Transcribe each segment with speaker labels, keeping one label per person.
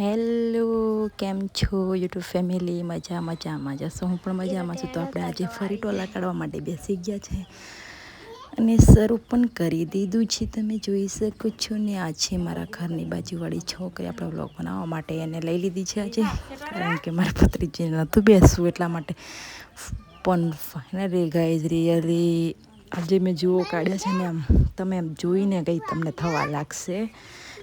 Speaker 1: Hello કેમ છો YouTube family મજા મજામાં જશો હું પણ મજામાં છું. તો આપણે આજે ફરી ટોલા કાઢવા માટે બેસી ગયા છે. અને શરૂ પણ કરી દીધું છે. તમે જોઈ શકો છો ને, આ છે મારા ઘરની બાજુવાળી છોકરી આપણે બ્લોગ બનાવવા માટે એને લઈ લીધી છે આજે. કારણ કે મારા ભત્રીજી નહોતું બેસવું એટલા માટે. પણ ફાઇનલી ગાઈઝ રિયલી આજે મેં જુઓ કાઢ્યા છે ને આમ. તમે એમ જોઈને કંઈ તમને થવા લાગશે.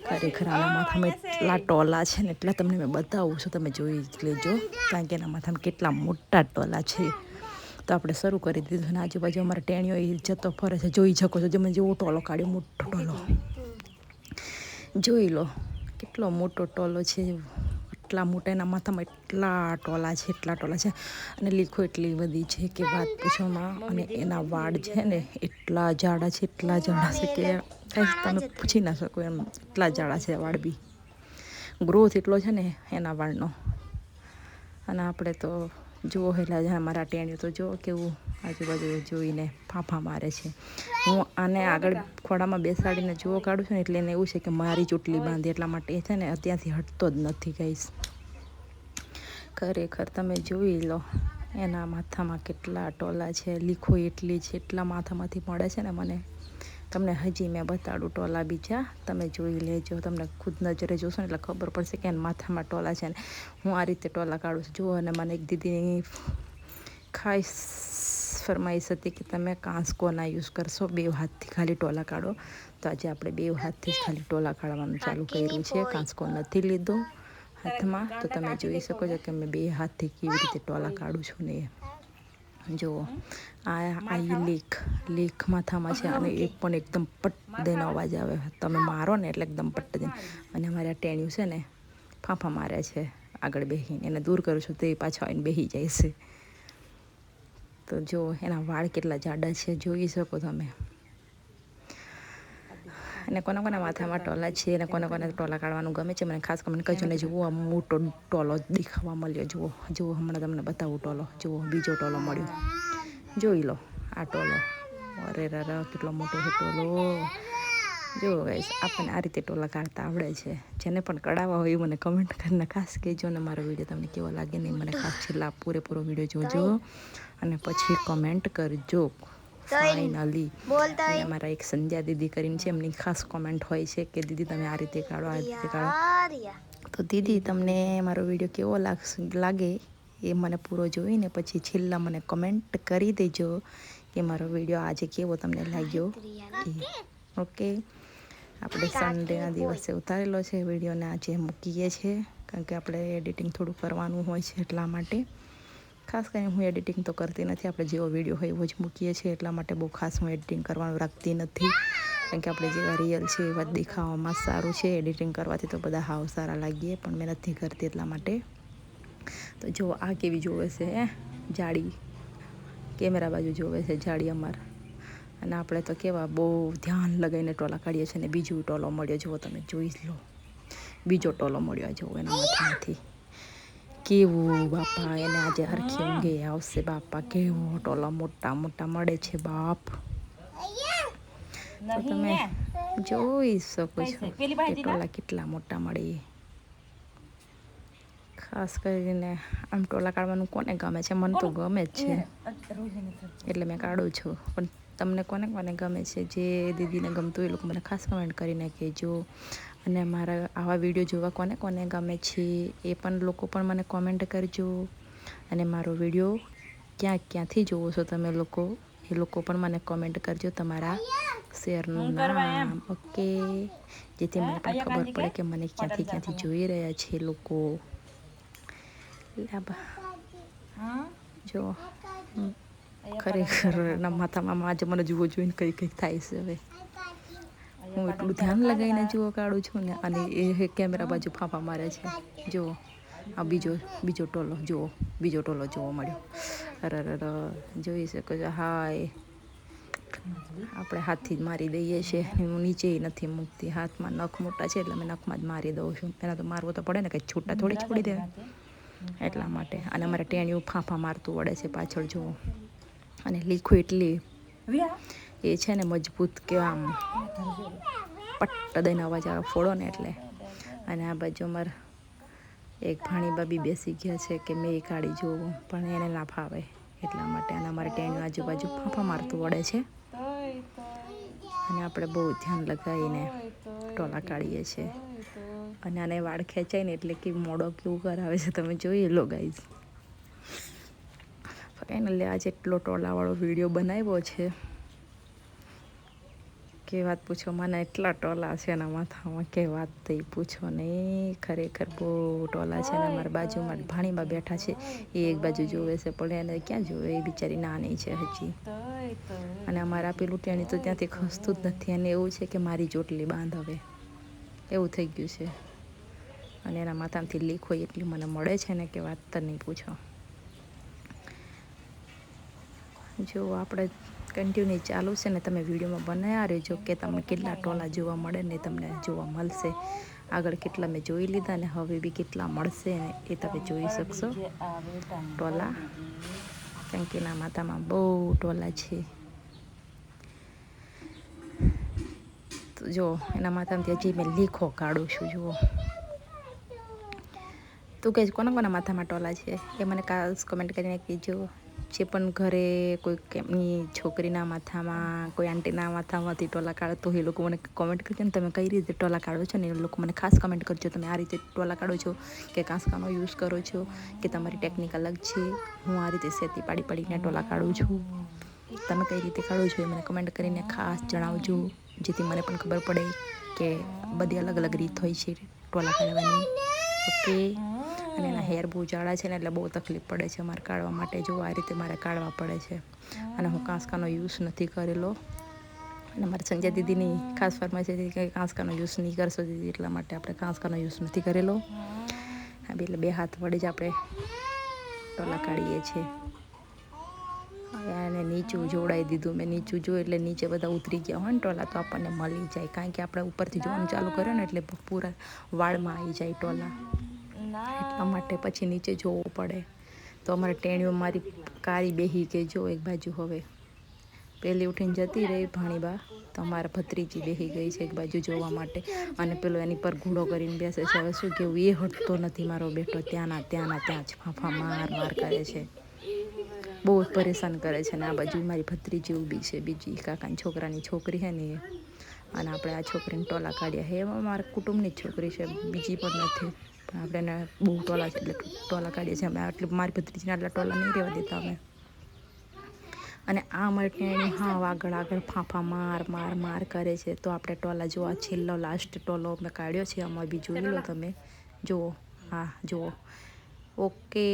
Speaker 1: ખરેખર આના માથામાં એટલા ટોલા છે ને એટલા તમને મેં બતાવું છું તમે જોઈ લેજો. કારણ કે એના માથામાં કેટલા મોટા ટોલા છે. તો આપણે શરૂ કરી દીધું અને આજુબાજુ અમારા ટેણીઓ એ જતો ફરે છે. જોઈ શકો છો તમે જેવો ટોલો કાઢ્યો મોટો ટોલો. જોઈ લો કેટલો મોટો ટોલો છે. એટલા મોટા, એના માથામાં એટલા ટોલા છે, એટલા ટોલા છે. અને લીખો એટલી બધી છે કે વાત પૂછવામાં અને એના વાળ છે ને એટલા જાડા છે, એટલા જાડા છે કે કંઈ તમે પૂછી ના શકો એમ. એટલા જાડા છે વાળ બી. ગ્રોથ એટલો છે ને એના વાળનો. અને આપણે તો જુઓ હેલા જ્યાં મારા ટેણીઓ તો જુઓ કેવું આજુબાજુ જોઈને ફાંફા મારે છે. હું આને આગળ ખોડામાં બેસાડીને જુઓ કાઢું છું ને એટલે એને એવું છે કે મારી ચૂંટલી બાંધી એટલા માટે છે ને અત્યારથી હટતો જ નથી કહીશ ખરેખર તમે જોઈ લો, એના માથામાં કેટલા ટોલા છે, લીખો એટલી છે, એટલા માથામાંથી મળે છે ને મને. તમને હજી મેં બતાડું ટોલા બીજા. તમે જોઈ લેજો તમને ખુદ નજરે જોશો ને એટલે ખબર પડશે કે એના માથામાં ટોલા છે ને. હું આ રીતે ટોલા કાઢું છું. જુઓ અને મને એક દીદીની ખાસ ફરમાઈશ હતી કે તમે કાંસકોના યુઝ કરશો? બે હાથથી ખાલી ટોલા કાઢો. તો આજે આપણે બે હાથથી જ ખાલી ટોલા કાઢવાનું ચાલુ કર્યું છે. કાંસકો નથી લીધો હાથમાં. તો તમે જોઈ શકો છો કે મેં બે હાથથી કેવી રીતે ટોલા કાઢું છું ને જુઓ આ આ લેખ લેખ માથામાં છે અને એ પણ એકદમ પટ દઈને અવાજ આવે. તમે મારો ને એટલે એકદમ પટ દઈને અને અમારે આ ટેણ્યું છે ને ફાંફા મારે છે આગળ બેસીને એને દૂર કરું છું તો એ પાછો આવીને બેસી જાય છે. તો જો એના વાળ કેટલા જાડા છે જોઈ શકો તમે. અને કોના કોના માથામાં ટોલા છે અને કોને કોને ટોલા કાઢવાનું ગમે છે મને ખાસ કમેન્ટ કરજો ને જુઓ આ મોટો ટોલો દેખાવા મળ્યો. જુઓ જુઓ હમણાં તમને બતાવું ટોલો. જુઓ, બીજો ટોલો મળ્યો. જોઈ લો આ ટોલો. અરે રા કેટલો મોટો છે ટોલો. જુઓ ગાઈસ આપણને આ રીતે ટોલા કાઢતા આવડે છે. જેને પણ કઢાવવા હોય મને કમેન્ટ કરીને ખાસ કહેજો ને મારો વીડિયો તમને કેવો લાગે નહીં મને ખાસ છેલ્લા પૂરેપૂરો વીડિયો જોજો. અને પછી કમેન્ટ કરજો. ફાઇનલી અમારા એક સંધ્યા દીદી કરીને છે એમની ખાસ કોમેન્ટ હોય છે કે દીદી તમે આ રીતે કાઢો આ રીતે કાઢો. તો દીદી તમને મારો વીડિયો કેવો લાગે એ મને પૂરો જોઈને પછી છેલ્લા મને કમેન્ટ કરી દેજો કે મારો વીડિયો આજે કેવો તમને લાગ્યો. ઓકે. આપણે સન્ડેના દિવસે ઉતારેલો છે વિડીયોને આજે મૂકીએ છીએ કારણ કે આપણે એડિટિંગ થોડું કરવાનું હોય છે એટલા માટે. ખાસ કરીને હું એડિટિંગ તો કરતી નથી. આપણે જેવો વીડિયો હોય એવો જ મૂકીએ છીએ. એટલા માટે બહુ ખાસ હું એડિટિંગ કરવાનું રાખતી નથી. કારણ કે આપણે જેવા રિયલ છે, એવા દેખાવામાં સારું છે. એડિટિંગ કરવાથી તો બધા હાવ સારા લાગીએ, પણ મેં નથી કરતી એટલા માટે. તો જો આ કેવી જોવે છે, હે? જાળી. કેમેરા બાજુ જોવે છે જાળી અમાર. અને આપણે તો કેવા બહુ ધ્યાન લગાવીને ટોલા કાઢીએ છીએ ને બીજું ટોલો મળ્યો. જુઓ તમે, જોઈ લો. બીજો ટોલો મળ્યો જુઓ એના માથામાંથી. કેવું બાપા? એને આજે હરખી ઊંઘે આવશે બાપા. કેવો ટોલા મોટા મોટા મળે છે બાપ. તો તમે જોઈ શકો છો? કે ટોલા કેટલા મોટા મળે ખાસ કરીને આમ ટોલા કાઢવાનું કોને ગમે છે? મને તો ગમે જ છે. એટલે મેં કાઢું છું. પણ તમને કોને કોને ગમે છે? જે દીદીને ગમતું એ લોકો મને ખાસ કમેન્ટ કરીને કહેજો. અને મારા આવા વીડિયો જોવા કોને કોને ગમે છે એ પણ લોકો પણ મને કોમેન્ટ કરજો. અને મારો વીડિયો ક્યાં ક્યાંથી જોવો છો તમે લોકો એ લોકો પણ મને કોમેન્ટ કરજો તમારા શેરનું નામ. ઓકે જેથી મને પણ ખબર પડે કે મને ક્યાંથી ક્યાંથી જોઈ રહ્યા છે લોકો. જો. ખરેખર ના માથામાં આજે મને જુઓ જોઈને કંઈ કઈ થાય છે હવે. હું એટલું ધ્યાન લગાવીને જુઓ કાઢું છું ને, અને એ કેમેરા બાજુ ફાંફા મારે છે. જુઓ, આ બીજો બીજો ટોલો, જુઓ, બીજો ટોલો જોવા મળ્યો. અરે અરે જોઈ શકો છો, હાય. આપણે હાથથી જ મારી દઈએ છીએ. હું નીચે નથી મૂકતી, હાથમાં નખ મોટા છે એટલે મેં નખમાં જ મારી દઉં છું. પહેલાં તો મારવું તો પડે ને કંઈ છૂટા થોડી છોડી દે એટલા માટે. અને અમારે ટેણિયું ફાંફા મારતું વળે છે પાછળ, જુઓ. અને લીખું એટલી. એ છે ને મજબૂત કેવા આમ. પટ્ટ દઈને અવાજ આવે, ફોડો ને એટલે. અને આ બાજુ અમારે એક ભાણી બાબી બેસી ગયા છે કે મેં કાઢી જોવું, પણ એને ના ફાવે એટલા માટે. અને અમારે ટેણું આજુબાજુ ફાંફા મારતું વળે છે. અને આપણે બહુ ધ્યાન લગાવીને ટોલા કાઢીએ છીએ અને આને વાળ ખેંચાય ને એટલે કે મોડો કેવું કરાવે છે, તમે જોઈ લો ગાઈઝ ફાઇનલી આજે એટલો ટોલાવાળો વીડિયો બનાવ્યો છે. કે વાત પૂછો? મને એટલા ટોલા છે એના માથામાં કે વાત થઈ પૂછો નહીં. ખરેખર બહુ ટોલા છે ને મારા બાજુમાં ભાણીમાં બેઠા છે. એ એક બાજુ જોવે છે, પણ એને ક્યાં જોવે? એ બિચારી નાની છે હજી. અને અમારા પેલું ટેણી તો ત્યાંથી ખસતું જ નથી. અને એવું છે કે મારી ચોટલી બાંધ હવે. એવું થઈ ગયું છે. અને એના માથામાંથી લીક હોય એટલી મને મળે છે ને કે વાત તો નહીં પૂછો. જો આપણે કન્ટિન્યુ ચાલુ છે ને તમે વિડીયોમાં બનાવ્યા રહેજો કે તમને કેટલા ટોલા જોવા મળે ને તમને જોવા મળશે. આગળ કેટલા મેં જોઈ લીધા ને હવે બી કેટલા મળશે ને એ તમે જોઈ શકશો. ટોલા. કંકીના માતામાં બહુ ટોલા છે. જો, એના માથામાંથી હજી મેં લીખો કાઢું છું, જુઓ. તું કહેજ, કોના કોના માથામાં ટોલા છે? એ મને કાલ કમેન્ટ કરીને કહેજો. જે પણ ઘરે કોઈ એમની છોકરીના માથામાં, કોઈ આંટીના માથામાંથી ટોલા કાઢતો એ લોકો મને કોમેન્ટ કરજો ને તમે કઈ રીતે ટોલા કાઢો છો ને એ લોકો મને ખાસ કમેન્ટ કરજો. તમે આ રીતે ટોલા કાઢો છો કે કાંસકાનો યુઝ કરો છો કે તમારી ટેકનિક અલગ છે? હું આ રીતે સેતી પાડી પાડીને ટોલા કાઢું છું. તમે કઈ રીતે કાઢો છો એ મને કમેન્ટ કરીને ખાસ જણાવજો, જેથી મને પણ ખબર પડે કે બધી અલગ અલગ રીત હોય છે ટોલા કાઢવાની. ઓકે અને એના હેર બહુ જાડા છે ને એટલે બહુ તકલીફ પડે છે મારે કાઢવા માટે. જો આ રીતે મારે કાઢવા પડે છે. અને હું કાંસકાનો યુઝ નથી કરેલો. અને મારી સંજય દીદીની ખાસ ફરમાઈશ હતી કે કાંસકાનો યુઝ નહીં કરશો દીદી એટલા માટે આપણે કાંસકાનો યુઝ નથી કરેલો. હા. બી એટલે બે હાથ વડે જ આપણે ટોલા કાઢીએ છીએ. અને નીચું જોડાઈ દીધું. મેં નીચું જોયું એટલે નીચે બધા ઉતરી ગયા હોય ને ટોલા તો આપણને મળી જાય. કારણ કે આપણે ઉપરથી જોવાનું ચાલુ કર્યો ને એટલે પૂરા વાળમાં આવી જાય ટોલા. એટલા માટે પછી નીચે જોવું પડે. તો અમારે ટેણીઓ મારી કારી બેહી ગઈ જો એક બાજુ હવે. પહેલી ઉઠીને જતી રહી ભાણીબા. તો અમારા ભત્રીજી બેહી ગઈ છે એક બાજુ જોવા માટે. અને પેલો એની પર ઘૂડો કરીને બેસે છે. હવે શું કેવું, એ હટતો નથી મારો બેટો. ત્યાંના ત્યાંના, ત્યાં જ ફાંફા માર માર કરે છે. બહુ જ પરેશાન કરે છે. ને આ બાજુ મારી ભત્રીજી ઊભી છે. બીજી કાકાની છોકરાની છોકરી છે ને એ. અને આપણે આ છોકરીને ટોલા કાઢ્યા હે મારા કુટુંબની જ છોકરી છે. બીજી પણ નથી. પણ આપણે એને બહુ ટોલા છે, એટલે ટોલા કાઢીએ છીએ અમે. આટલી મારી ભત્રીજીને આટલા ટોલા નહીં રહેવા દેતા અમે. અને આ માટે હા આગળ આગળ ફાંફા માર માર માર કરે છે. તો આપણે ટોલા જો આ છેલ્લો લાસ્ટ ટોલો અમે કાઢ્યો છે. અમે બી જોઈ લો તમે જુઓ. હા, જુઓ. ઓકે